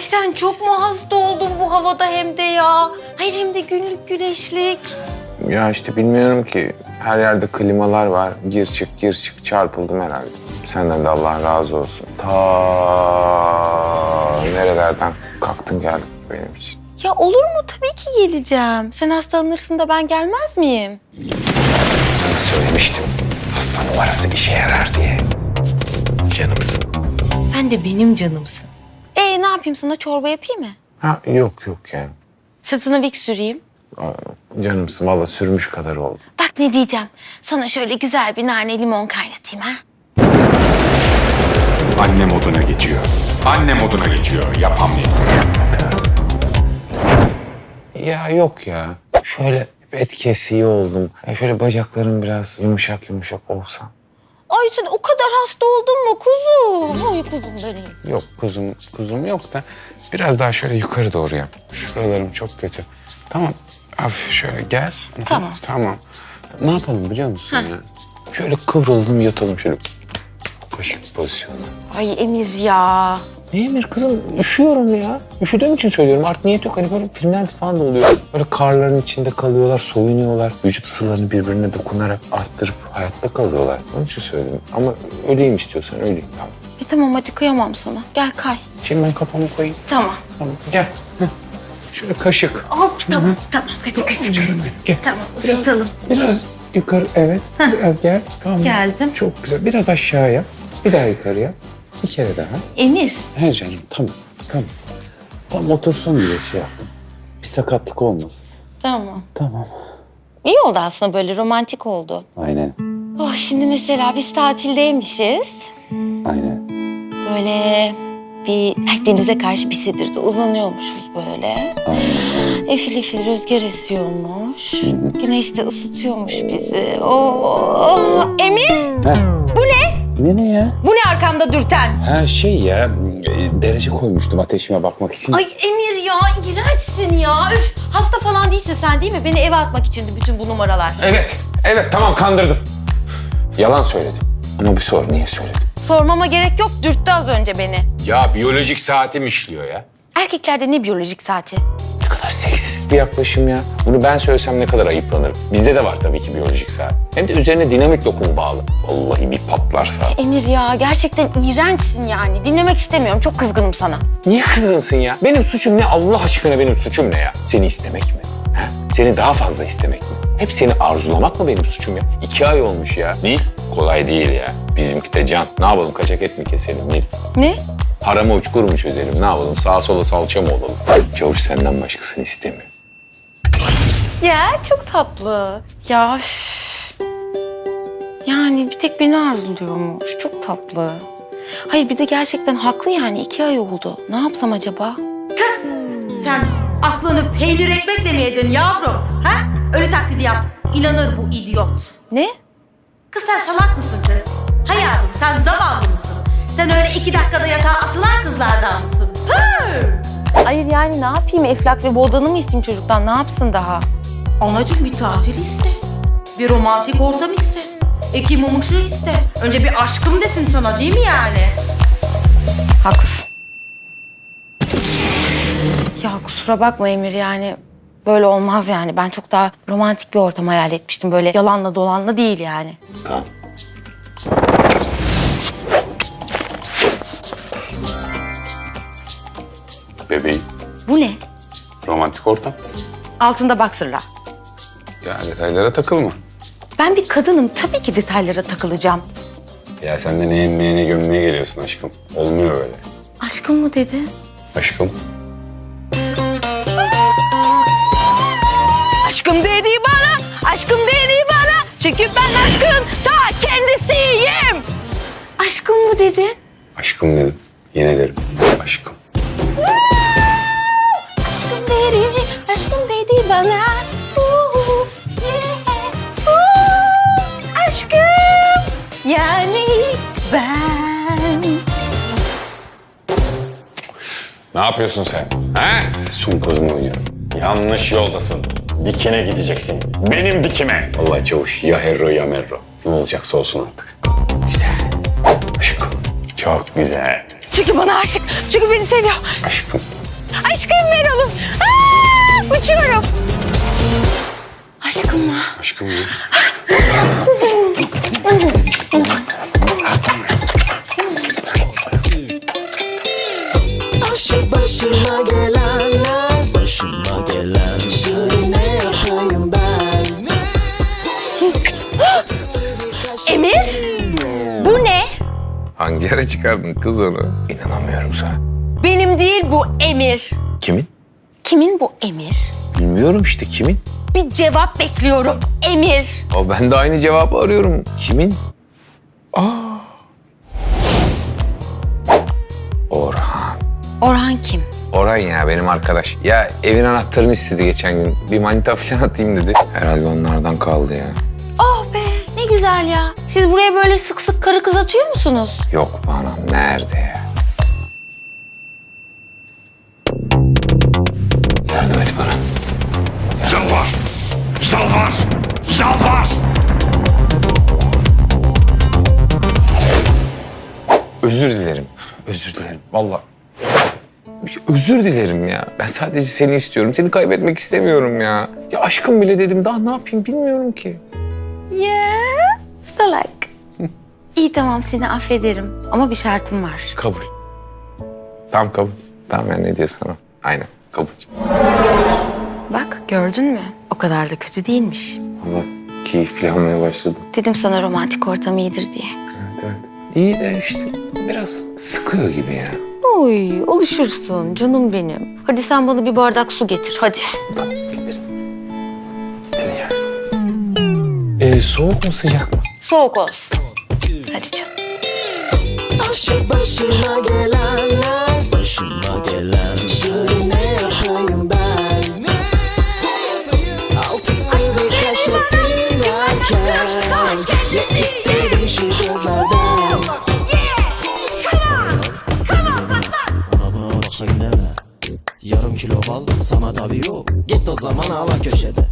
sen çok mu hasta oldun bu havada hem de ya? Hayır hem de günlük güneşlik. Ya işte bilmiyorum ki. Her yerde klimalar var. Gir çık gir çık çarpıldım herhalde. Senden de Allah razı olsun. Ta nerelerden kalktın geldin benim için. Ya olur mu? Tabii ki geleceğim. Sen hastalanırsın da ben gelmez miyim? Sana söylemiştim. Hasta numarası işe yarar diye. Canımsın. Sen de benim canımsın. Ee ne yapayım sana çorba yapayım mı? Ha yok yok yani. Sırtına vik süreyim. Aa, Canımsın valla sürmüş kadar oldu. Bak ne diyeceğim. Sana şöyle güzel bir nane limon kaynatayım ha. Anne moduna geçiyor. Anne moduna geçiyor. Yapamıyor. Ya yok ya. Şöyle et kesiği oldum. Ya şöyle bacaklarım biraz yumuşak yumuşak olsa. Ay sen o kadar hasta oldun mu kuzum? Ay kuzum benim. Yok kuzum, kuzum yok da biraz daha şöyle yukarı doğru yap. Şuralarım çok kötü. Tamam, hafif şöyle gel. Tamam. Tamam. Ne yapalım biliyor musun ya? Şöyle kıvrılalım yatalım şöyle. Kaşık pozisyonuna. Ay Emir ya. Ne Emir kızım? Üşüyorum ya. Üşüdüğüm için söylüyorum. Art niyet yok. Hani böyle filmlerde falan da oluyor. Böyle karların içinde kalıyorlar, soyunuyorlar. Vücut ısılarını birbirine dokunarak arttırıp hayatta kalıyorlar. Onun için söylüyorum. Ama öleyim istiyorsan öleyim. Tamam. E tamam hadi kıyamam sana. Gel kay. Şimdi ben kafamı koyayım. Tamam. Tamam. Gel. Şöyle kaşık. Hop tamam tamam. Hadi kaçın. Canım benim, Gel. Tamam Biraz, ısıtalım. biraz yukarı evet. Biraz gel. Tamam. Geldim. Çok güzel. Biraz aşağıya. Bir daha yukarıya. Bir kere daha. Emir. He canım tamam. Tamam. Tam otursun diye şey yaptım. Bir sakatlık olmasın. Tamam. Tamam. İyi oldu aslında böyle romantik oldu. Aynen. Oh şimdi mesela biz tatildeymişiz. Aynen. Böyle bir denize karşı bir sedirde uzanıyormuşuz böyle. Aynen. Efil efil rüzgar esiyormuş. Güneş de ısıtıyormuş bizi. Oh, Emir Heh. bu ne? Ne ne ya? Bu ne arkamda dürten? Ha şey ya e, derece koymuştum ateşime bakmak için. Ay Emir ya iğrençsin ya. Üf, hasta falan değilsin sen değil mi? Beni eve atmak içindi bütün bu numaralar. Evet. Evet tamam kandırdım. Yalan söyledim. Ama bir sor niye söyledim? Sormama gerek yok dürttü az önce beni. Ya biyolojik saatim işliyor ya. Erkeklerde ne biyolojik saati? Ne kadar seksist bir yaklaşım ya. Bunu ben söylesem ne kadar ayıplanırım. Bizde de var tabii ki biyolojik saat. Hem de üzerine dinamik lokum bağlı. Vallahi bir patlarsa. Emir ya gerçekten iğrençsin yani. Dinlemek istemiyorum. Çok kızgınım sana. Niye kızgınsın ya? Benim suçum ne? Allah aşkına benim suçum ne ya? Seni istemek mi? Ha? Seni daha fazla istemek mi? Hep seni arzulamak mı benim suçum ya? İki ay olmuş ya. Değil. Kolay değil ya. Bizimki de can. Ne yapalım kaçak et mi keselim Nil? Ne? Harama uçkur mu çözelim? Ne yapalım? Sağa sola salça mı olalım? Çavuş senden başkasını istemiyor. Ya çok tatlı. Ya üf. Yani bir tek beni arzuluyormuş. Çok tatlı. Hayır bir de gerçekten haklı yani. iki ay oldu. Ne yapsam acaba? Sen aklını peynir ekmekle mi yedin yavrum? Ha? Ölü taklidi yap. İnanır bu idiot. Ne? Kız sen salak mısın kız? Ha yavrum sen zavallı mısın? Sen öyle iki dakikada yatağa atılan kızlardan mısın? Hı! Hayır yani ne yapayım? Eflak ve boğdanı mı isteyeyim çocuktan? Ne yapsın daha? Anacığım bir tatil iste. Bir romantik ortam iste. İki mum ışığı iste. Önce bir aşkım desin sana değil mi yani? Haklısın. Ya kusura bakma Emir yani böyle olmaz yani. Ben çok daha romantik bir ortam hayal etmiştim. Böyle yalanla dolanla değil yani. Tamam. Bebeğim, Bu ne? romantik ortam. Altında baksırla. Ya detaylara takılma. Ben bir kadınım. Tabii ki detaylara takılacağım. Ya sen de ne emmeye ne gömmeye geliyorsun aşkım. Olmuyor öyle. Aşkım mı dedi? Aşkım aşkım dedi bana. Çünkü ben aşkın ta kendisiyim. Aşkım mı dedi? Aşkım dedim. Yine derim. Aşkım. Aşkım dedi, aşkım dedi bana. Yeah, aşkım yani ben. Ne yapıyorsun sen? Ha? Son kozumu oynuyorum. Yanlış yoldasın. Dikine gideceksin. Benim dikime. Vallahi çavuş ya herro ya merro. Ne olacaksa olsun artık. Güzel. Aşkım. Çok güzel. Çünkü bana aşık, çünkü beni seviyor. Aşkım. Aşkım Meral'ım. Aa, uçuyorum. Aşkım mı? Aşkım ya. Hangi ara çıkardın kız onu? İnanamıyorum sana. Benim değil bu Emir. Kimin? Kimin bu Emir? Bilmiyorum işte kimin? Bir cevap bekliyorum. Emir. O ben de aynı cevabı arıyorum. Kimin? Aa. Orhan. Orhan kim? Orhan ya benim arkadaş. Ya evin anahtarını istedi geçen gün. Bir manita falan atayım dedi. Herhalde onlardan kaldı ya. Oh be güzel ya. Siz buraya böyle sık sık karı kız atıyor musunuz? Yok bana nerede ya? Yardım et bana. Yalvar! Yalvar! Yalvar! Özür dilerim. Özür dilerim. Vallahi. Özür dilerim ya. Ben sadece seni istiyorum. Seni kaybetmek istemiyorum ya. Ya aşkım bile dedim. Daha ne yapayım bilmiyorum ki. Ya salak. İyi tamam seni affederim ama bir şartım var. Kabul. Tamam kabul. Tamam ben ne diyorsan o. Aynen kabul. Bak gördün mü? O kadar da kötü değilmiş. Ama keyifli almaya başladım. Dedim sana romantik ortam iyidir diye. Evet evet. İyi de işte biraz sıkıyor gibi ya. Oy oluşursun canım benim. Hadi sen bana bir bardak su getir hadi. Tamam giderim. Giderim ya. Ee, soğuk mu sıcak mı? Soğuk olsun. Hadi canım. Aşık başıma gelenler. Başıma gelen. Şimdi ne yapayım ben. Alt üstü bir kaş yapayım derken Ne istedim şu gözlerden? Yarım kilo bal sana tabi yok. Git o zaman ağla köşede